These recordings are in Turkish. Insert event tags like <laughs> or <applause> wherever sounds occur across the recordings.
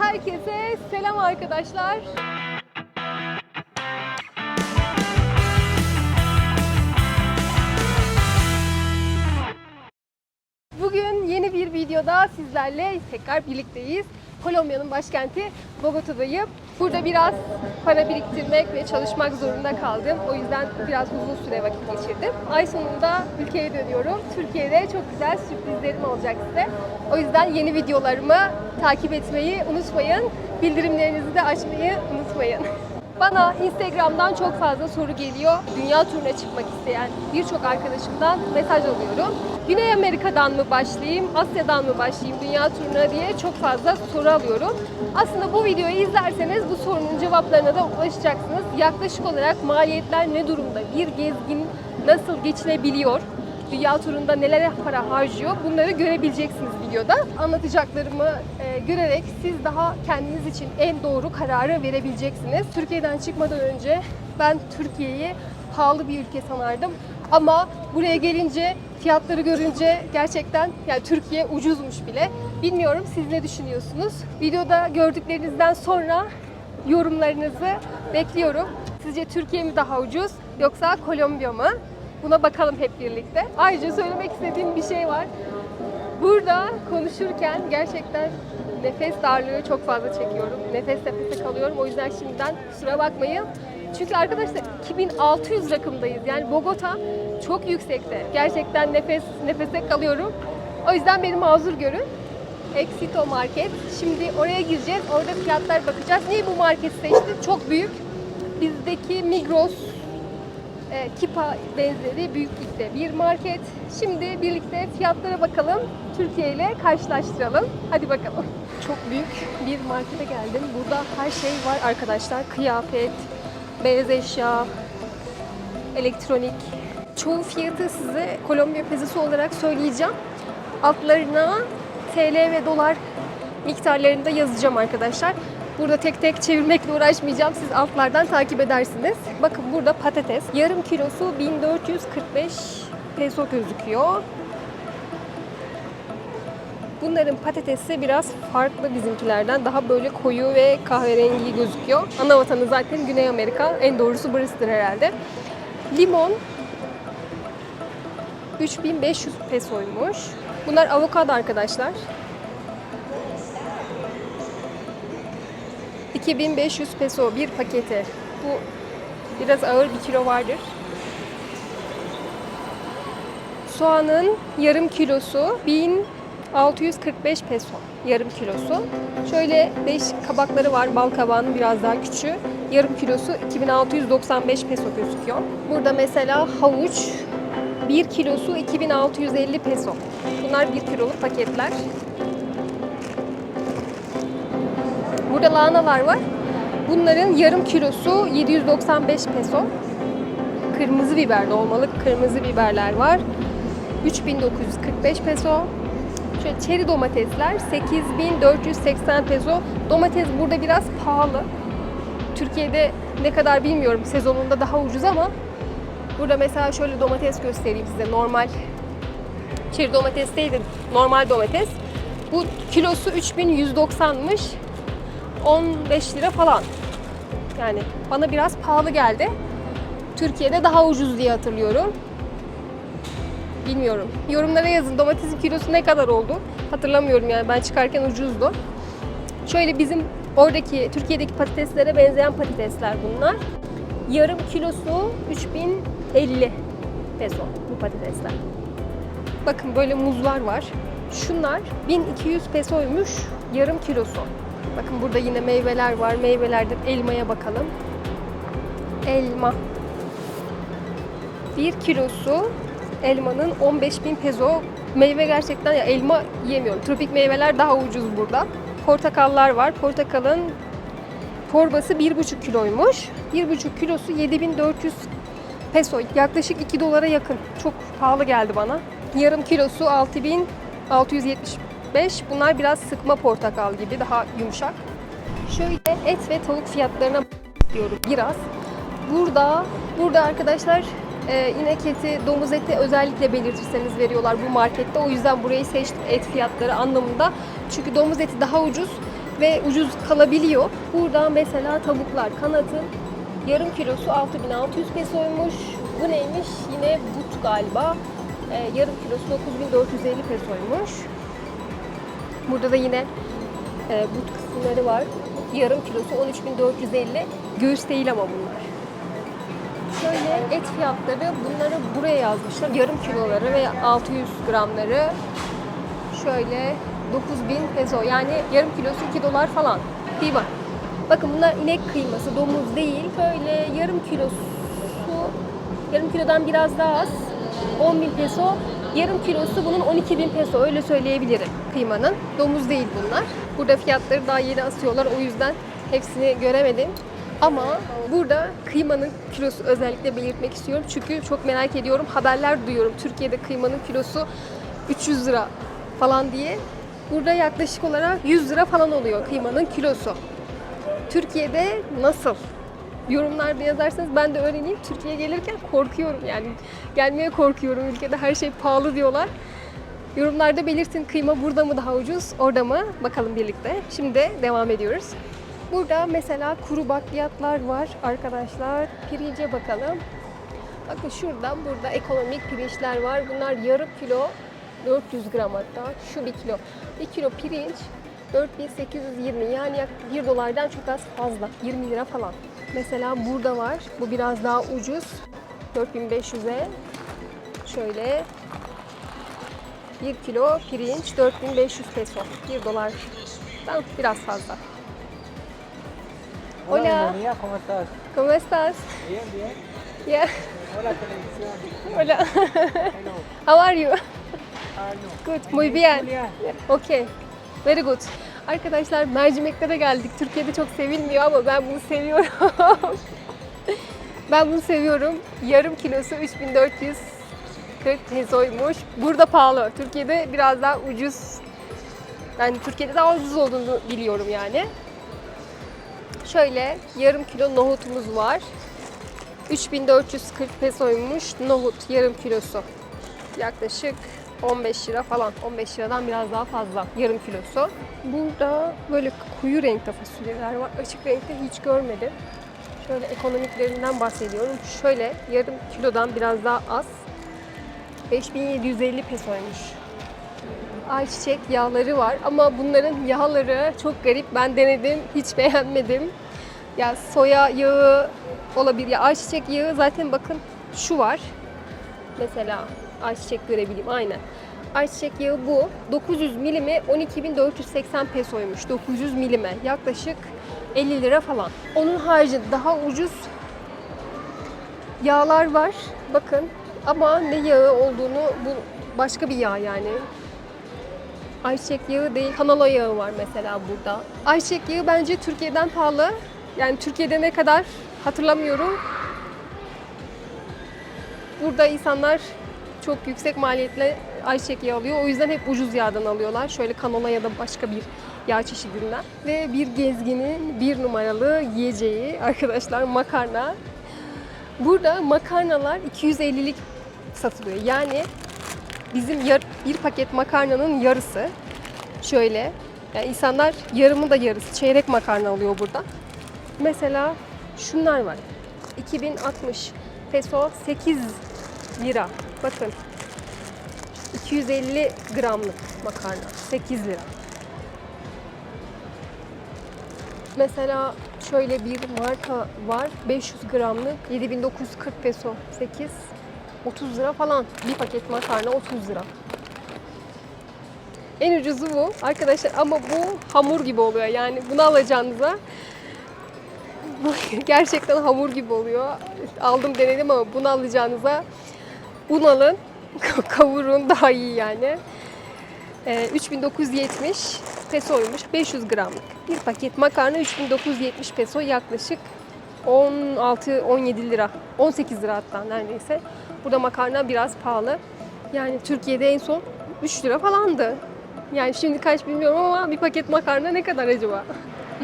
herkese selam arkadaşlar. Bugün yeni bir videoda sizlerle tekrar birlikteyiz. Kolombiya'nın başkenti Bogota'dayım. Burada biraz para biriktirmek ve çalışmak zorunda kaldım. O yüzden biraz uzun süre vakit geçirdim. Ay sonunda ülkeye dönüyorum. Türkiye'de çok güzel sürprizlerim olacak size. O yüzden yeni videolarımı takip etmeyi unutmayın. Bildirimlerinizi de açmayı unutmayın. <laughs> Bana Instagram'dan çok fazla soru geliyor. Dünya turuna çıkmak isteyen birçok arkadaşımdan mesaj alıyorum. Güney Amerika'dan mı başlayayım, Asya'dan mı başlayayım dünya turuna diye çok fazla soru alıyorum. Aslında bu videoyu izlerseniz bu sorunun cevaplarına da ulaşacaksınız. Yaklaşık olarak maliyetler ne durumda? Bir gezgin nasıl geçinebiliyor? Dünya turunda nelere para harcıyor bunları görebileceksiniz videoda. Anlatacaklarımı e, görerek siz daha kendiniz için en doğru kararı verebileceksiniz. Türkiye'den çıkmadan önce ben Türkiye'yi pahalı bir ülke sanardım. Ama buraya gelince fiyatları görünce gerçekten yani Türkiye ucuzmuş bile. Bilmiyorum siz ne düşünüyorsunuz? Videoda gördüklerinizden sonra yorumlarınızı bekliyorum. Sizce Türkiye mi daha ucuz yoksa Kolombiya mı? Buna bakalım hep birlikte. Ayrıca söylemek istediğim bir şey var. Burada konuşurken gerçekten nefes darlığı çok fazla çekiyorum. Nefes nefese kalıyorum. O yüzden şimdiden kusura bakmayın. Çünkü arkadaşlar 2600 rakımdayız. Yani Bogota çok yüksekte. Gerçekten nefes nefese kalıyorum. O yüzden beni mazur görün. Exito Market. Şimdi oraya gireceğiz. Orada fiyatlar bakacağız. Niye bu marketi seçtim? Çok büyük. Bizdeki Migros, e, Kipa benzeri büyüklükte bir market. Şimdi birlikte fiyatlara bakalım. Türkiye ile karşılaştıralım. Hadi bakalım. Çok büyük bir markete geldim. Burada her şey var arkadaşlar. Kıyafet, beyaz eşya, elektronik. Çoğu fiyatı size Kolombiya pezosu olarak söyleyeceğim. Altlarına TL ve dolar miktarlarında yazacağım arkadaşlar. Burada tek tek çevirmekle uğraşmayacağım. Siz altlardan takip edersiniz. Bakın burada patates. Yarım kilosu 1445 peso gözüküyor. Bunların patatesi biraz farklı bizimkilerden. Daha böyle koyu ve kahverengi gözüküyor. Ana vatanı zaten Güney Amerika. En doğrusu burasıdır herhalde. Limon 3500 pesoymuş. Bunlar avokado arkadaşlar. 2500 peso bir paketi. Bu biraz ağır bir kilo vardır. Soğanın yarım kilosu 1645 peso. Yarım kilosu. Şöyle değişik kabakları var. Bal kabağının biraz daha küçüğü. Yarım kilosu 2695 peso gözüküyor. Burada mesela havuç 1 kilosu 2650 peso. Bunlar 1 kiloluk paketler. Burada lahanalar var. Bunların yarım kilosu 795 peso. Kırmızı biber dolmalık kırmızı biberler var. 3945 peso. Şöyle çeri domatesler 8480 peso. Domates burada biraz pahalı. Türkiye'de ne kadar bilmiyorum. Sezonunda daha ucuz ama burada mesela şöyle domates göstereyim size. Normal çeri domates değil de normal domates. Bu kilosu 3190'mış. 15 lira falan. Yani bana biraz pahalı geldi. Türkiye'de daha ucuz diye hatırlıyorum. Bilmiyorum. Yorumlara yazın domatesin kilosu ne kadar oldu? Hatırlamıyorum yani ben çıkarken ucuzdu. Şöyle bizim oradaki Türkiye'deki patateslere benzeyen patatesler bunlar. Yarım kilosu 3050 peso bu patatesler. Bakın böyle muzlar var. Şunlar 1200 pesoymuş yarım kilosu. Bakın burada yine meyveler var. Meyvelerde elmaya bakalım. Elma. 1 kilosu elmanın 15.000 peso. Meyve gerçekten ya elma yemiyorum. Tropik meyveler daha ucuz burada. Portakallar var. Portakalın torbası 1,5 kiloymuş. 1,5 kilosu 7400 peso. Yaklaşık 2 dolara yakın. Çok pahalı geldi bana. Yarım kilosu 6675. Bunlar biraz sıkma portakal gibi. Daha yumuşak. Şöyle et ve tavuk fiyatlarına diyorum biraz. Burada burada arkadaşlar e, inek eti, domuz eti özellikle belirtirseniz veriyorlar bu markette. O yüzden burayı seçtim et fiyatları anlamında. Çünkü domuz eti daha ucuz. ve ucuz kalabiliyor. Burada mesela tavuklar kanatın yarım kilosu 6600 pesoymuş. Bu neymiş? Yine but galiba. Ee, yarım kilosu 9450 pesoymuş. Burada da yine e, but kısımları var. Yarım kilosu 13450. Göğüs değil ama bunlar. Şöyle et fiyatları bunları buraya yazmışlar. Yarım kiloları ve 600 gramları şöyle 9000 peso yani yarım kilosu 2 dolar falan. Kıyma. Bakın bunlar inek kıyması, domuz değil. Böyle yarım kilosu, yarım kilodan biraz daha az. 10 bin peso. Yarım kilosu bunun 12 bin peso öyle söyleyebilirim kıymanın. Domuz değil bunlar. Burada fiyatları daha yeni asıyorlar o yüzden hepsini göremedim. Ama burada kıymanın kilosu özellikle belirtmek istiyorum. Çünkü çok merak ediyorum. Haberler duyuyorum. Türkiye'de kıymanın kilosu 300 lira falan diye. Burada yaklaşık olarak 100 lira falan oluyor kıymanın kilosu. Türkiye'de nasıl? Yorumlarda yazarsanız ben de öğreneyim. Türkiye'ye gelirken korkuyorum yani. Gelmeye korkuyorum. Ülkede her şey pahalı diyorlar. Yorumlarda belirtin kıyma burada mı daha ucuz, orada mı? Bakalım birlikte. Şimdi devam ediyoruz. Burada mesela kuru bakliyatlar var arkadaşlar. Pirince bakalım. Bakın şuradan burada ekonomik pirinçler var. Bunlar yarım kilo 400 gram hatta. Şu bir kilo. Bir kilo pirinç 4820 yani yak 1 dolardan çok az fazla. 20 lira falan. Mesela burada var. Bu biraz daha ucuz. 4500'e şöyle 1 kilo pirinç 4500 peso. 1 dolardan biraz fazla. Hola, Hola. bienvenida, ¿cómo estás? ¿Cómo estás? Bien, bien. Yeah. Hola, televisión. Hola. Hello. How are you? Ah, no. Good. Muy bien. Okay. Very good. Arkadaşlar mercimeklere geldik. Türkiye'de çok sevilmiyor ama ben bunu seviyorum. <laughs> ben bunu seviyorum. Yarım kilosu 3440 pesoymuş. Burada pahalı. Türkiye'de biraz daha ucuz. Yani Türkiye'de daha ucuz olduğunu biliyorum yani. Şöyle yarım kilo nohutumuz var. 3440 pesoymuş nohut yarım kilosu. Yaklaşık 15 lira falan. 15 liradan biraz daha fazla yarım kilosu. Burada böyle koyu renkte fasulyeler var. Açık renkte hiç görmedim. Şöyle ekonomiklerinden bahsediyorum. Şöyle yarım kilodan biraz daha az. 5750 pesoymuş. Ayçiçek yağları var ama bunların yağları çok garip. Ben denedim, hiç beğenmedim. Ya soya yağı olabilir. Ya ayçiçek yağı zaten bakın şu var. Mesela ayçiçek görebileyim aynen. Ayçiçek yağı bu. 900 milimi 12.480 pesoymuş. 900 milime yaklaşık 50 lira falan. Onun haricinde daha ucuz yağlar var. Bakın ama ne yağı olduğunu bu başka bir yağ yani. Ayçiçek yağı değil, kanola yağı var mesela burada. Ayçiçek yağı bence Türkiye'den pahalı. Yani Türkiye'de ne kadar hatırlamıyorum. Burada insanlar çok yüksek maliyetle ayçiçek yağı alıyor. O yüzden hep ucuz yağdan alıyorlar. Şöyle kanola ya da başka bir yağ çeşidinden. Ve bir gezginin bir numaralı yiyeceği arkadaşlar makarna. Burada makarnalar 250'lik satılıyor. Yani bizim yar- bir paket makarnanın yarısı. Şöyle. Yani insanlar yarımı da yarısı. Çeyrek makarna alıyor burada. Mesela şunlar var. 2060 peso 8 lira. Bakın. 250 gramlık makarna 8 lira. Mesela şöyle bir marka var. 500 gramlık 7940 peso 8 30 lira falan. Bir paket makarna 30 lira. En ucuzu bu arkadaşlar ama bu hamur gibi oluyor. Yani bunu alacağınıza bu <laughs> gerçekten hamur gibi oluyor. Aldım denedim ama bunu alacağınıza un alın, <laughs> kavurun daha iyi yani. Ee, 3970 pesoymuş 500 gramlık. Bir paket makarna 3970 peso yaklaşık 16-17 lira. 18 lira hatta neredeyse. Burada makarna biraz pahalı. Yani Türkiye'de en son 3 lira falandı. Yani şimdi kaç bilmiyorum ama bir paket makarna ne kadar acaba?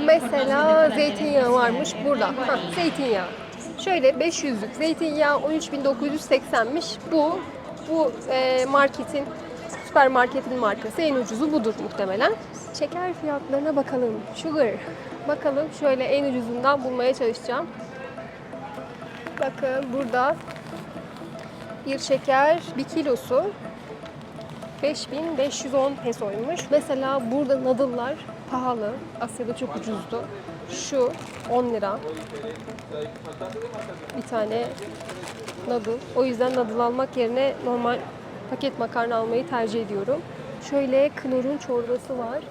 Mesela zeytinyağı varmış burada. Ha, zeytinyağı. Şöyle 500'lük zeytinyağı 13.980'miş. Bu bu e, marketin süpermarketin markası en ucuzu budur muhtemelen. Şeker fiyatlarına bakalım. Sugar. Bakalım şöyle en ucuzundan bulmaya çalışacağım. Bakın burada bir şeker bir kilosu 5510 pesoymuş. Mesela burada nadıllar pahalı. Asya'da çok ucuzdu. Şu 10 lira. Bir tane nadıl. O yüzden nadıl almak yerine normal paket makarna almayı tercih ediyorum. Şöyle knorrun çorbası var.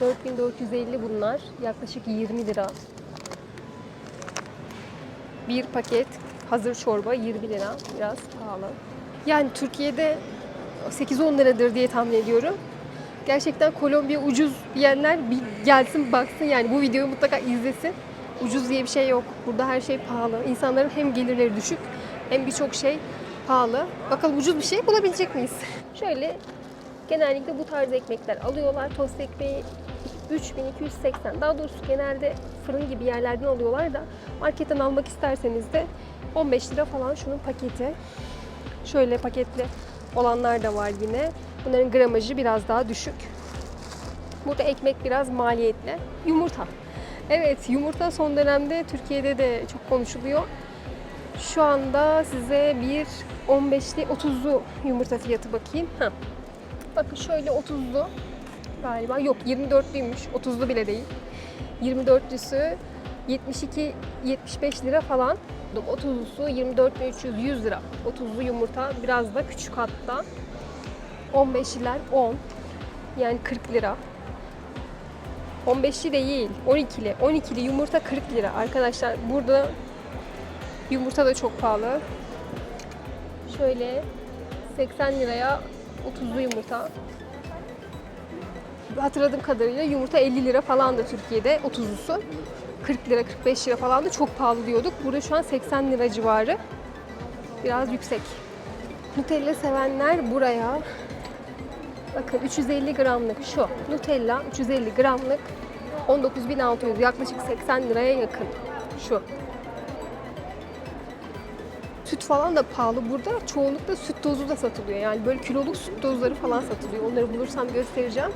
4450 bunlar. Yaklaşık 20 lira. Bir paket hazır çorba 20 lira. Biraz pahalı. Yani Türkiye'de 8-10 liradır diye tahmin ediyorum. Gerçekten Kolombiya ucuz diyenler bir gelsin baksın yani bu videoyu mutlaka izlesin. Ucuz diye bir şey yok. Burada her şey pahalı. İnsanların hem gelirleri düşük hem birçok şey pahalı. Bakalım ucuz bir şey bulabilecek miyiz? <laughs> Şöyle genellikle bu tarz ekmekler alıyorlar. Tost ekmeği 3280. Daha doğrusu genelde fırın gibi yerlerden alıyorlar da marketten almak isterseniz de 15 lira falan şunun paketi. Şöyle paketli olanlar da var yine. Bunların gramajı biraz daha düşük. Burada ekmek biraz maliyetli. Yumurta. Evet yumurta son dönemde Türkiye'de de çok konuşuluyor. Şu anda size bir 15'li 30'lu yumurta fiyatı bakayım. Ha. Bakın şöyle 30'lu galiba. Yok 24'lüymüş. 30'lu bile değil. 24'lüsü 72 75 lira falan. 30'lusu 24.300 100 lira. 30'lu yumurta biraz da küçük hatta. 15'liler 10. Yani 40 lira. 15'li değil, 12'li. 12'li yumurta 40 lira. Arkadaşlar burada yumurta da çok pahalı. Şöyle 80 liraya 30'lu yumurta. Hatırladığım kadarıyla yumurta 50 lira falan da Türkiye'de 30'lusu. 40 lira 45 lira falan da çok pahalı diyorduk. Burada şu an 80 lira civarı. Biraz yüksek. Nutella sevenler buraya bakın 350 gramlık şu Nutella 350 gramlık 19.600 yaklaşık 80 liraya yakın şu. Süt falan da pahalı burada. Çoğunlukla süt tozu da satılıyor. Yani böyle kiloluk süt tozları falan satılıyor. Onları bulursam göstereceğim.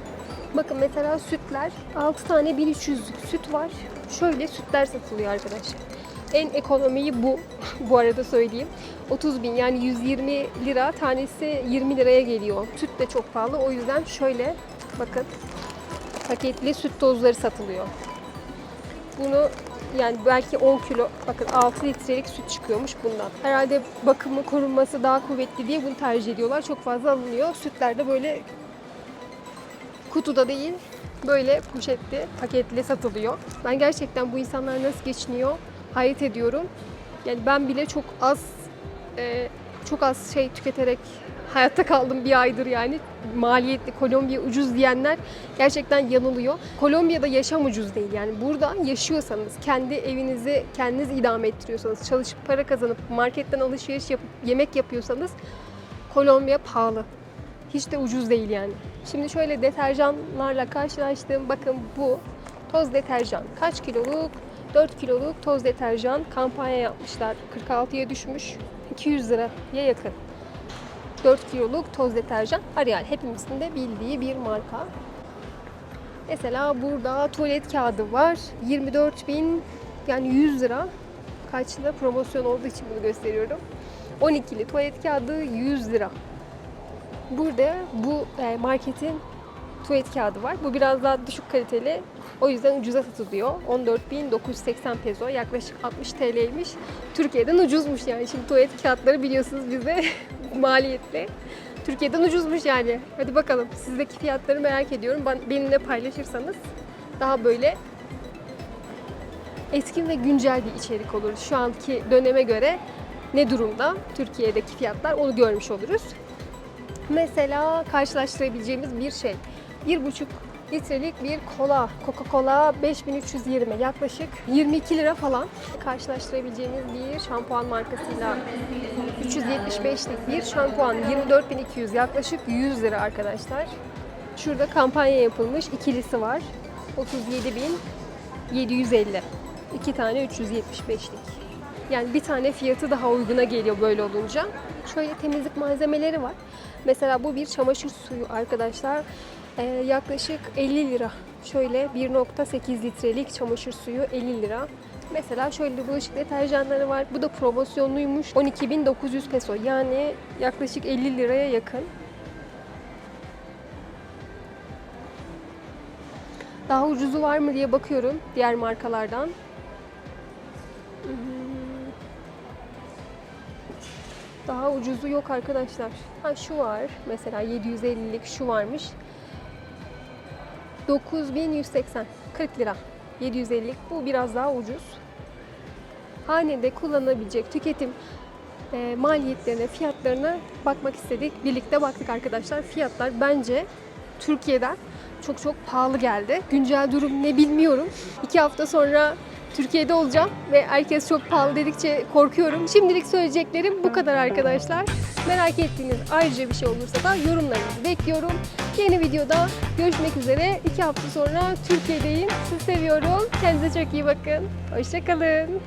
Bakın mesela sütler 6 tane 1300 süt var. Şöyle sütler satılıyor arkadaşlar. En ekonomiyi bu. <laughs> bu arada söyleyeyim. 30 bin yani 120 lira tanesi 20 liraya geliyor. Süt de çok pahalı. O yüzden şöyle bakın paketli süt tozları satılıyor. Bunu yani belki 10 kilo bakın 6 litrelik süt çıkıyormuş bundan. Herhalde bakımı korunması daha kuvvetli diye bunu tercih ediyorlar. Çok fazla alınıyor. Sütler de böyle kutuda değil böyle poşetli, paketli satılıyor. Ben gerçekten bu insanlar nasıl geçiniyor hayret ediyorum. Yani ben bile çok az e, çok az şey tüketerek hayatta kaldım bir aydır yani. Maliyetli Kolombiya ucuz diyenler gerçekten yanılıyor. Kolombiya'da yaşam ucuz değil yani. Burada yaşıyorsanız, kendi evinizi kendiniz idame ettiriyorsanız, çalışıp para kazanıp marketten alışveriş yapıp yemek yapıyorsanız Kolombiya pahalı. Hiç de ucuz değil yani. Şimdi şöyle deterjanlarla karşılaştığım bakın bu toz deterjan. Kaç kiloluk? 4 kiloluk toz deterjan kampanya yapmışlar. 46'ya düşmüş. 200 liraya yakın. 4 kiloluk toz deterjan Ariel. Hepimizin de bildiği bir marka. Mesela burada tuvalet kağıdı var. 24 bin yani 100 lira. Kaçlı promosyon olduğu için bunu gösteriyorum. 12'li tuvalet kağıdı 100 lira. Burada bu e, marketin tuvalet kağıdı var. Bu biraz daha düşük kaliteli. O yüzden ucuza satılıyor. 14.980 peso yaklaşık 60 TL'ymiş. Türkiye'den ucuzmuş yani. Şimdi tuvalet kağıtları biliyorsunuz bizde <laughs> maliyetli. Türkiye'den ucuzmuş yani. Hadi bakalım sizdeki fiyatları merak ediyorum. Ben, benimle paylaşırsanız daha böyle eski ve güncel bir içerik olur. Şu anki döneme göre ne durumda Türkiye'deki fiyatlar onu görmüş oluruz. Mesela karşılaştırabileceğimiz bir şey. 1,5 litrelik bir kola, Coca-Cola 5320 yaklaşık 22 lira falan. Karşılaştırabileceğimiz bir şampuan markasıyla 375'lik bir şampuan 24.200 yaklaşık 100 lira arkadaşlar. Şurada kampanya yapılmış ikilisi var. 37.750. İki tane 375'lik. Yani bir tane fiyatı daha uyguna geliyor böyle olunca. Şöyle temizlik malzemeleri var. Mesela bu bir çamaşır suyu arkadaşlar. Ee, yaklaşık 50 lira. Şöyle 1.8 litrelik çamaşır suyu 50 lira. Mesela şöyle bulaşık deterjanları var. Bu da promosyonluymuş. 12.900 peso. Yani yaklaşık 50 liraya yakın. Daha ucuzu var mı diye bakıyorum diğer markalardan. Ucuzu yok arkadaşlar. Ha şu var. Mesela 750'lik şu varmış. 9180. 40 lira. 750'lik. Bu biraz daha ucuz. Hanede kullanılabilecek tüketim e, maliyetlerine, fiyatlarına bakmak istedik. Birlikte baktık arkadaşlar. Fiyatlar bence Türkiye'den çok çok pahalı geldi. Güncel durum ne bilmiyorum. İki hafta sonra Türkiye'de olacağım ve herkes çok pahalı dedikçe korkuyorum. Şimdilik söyleyeceklerim bu kadar arkadaşlar. Merak ettiğiniz ayrıca bir şey olursa da yorumlarınızı bekliyorum. Yeni videoda görüşmek üzere. İki hafta sonra Türkiye'deyim. Sizi seviyorum. Kendinize çok iyi bakın. Hoşçakalın.